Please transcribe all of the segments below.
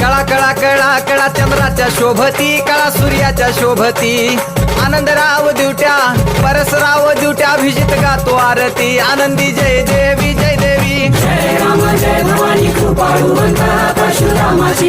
कळा कळा कळा कळा चंद्राच्या शोभती कळा सूर्याच्या शोभती. आनंदराव दिवट्या परसराव दिवट्या अभिजित गातो आरती. आनंदी जय देवी जय देवी. जय राम जय भवानी कृपाळू परशुरामाची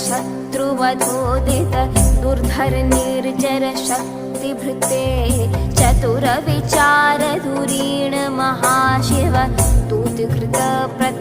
शत्रुवधोदित दुर्धर निर्जर शक्तिभृते चतुरविचारदूरीण महाशिव दूधिकृतप्र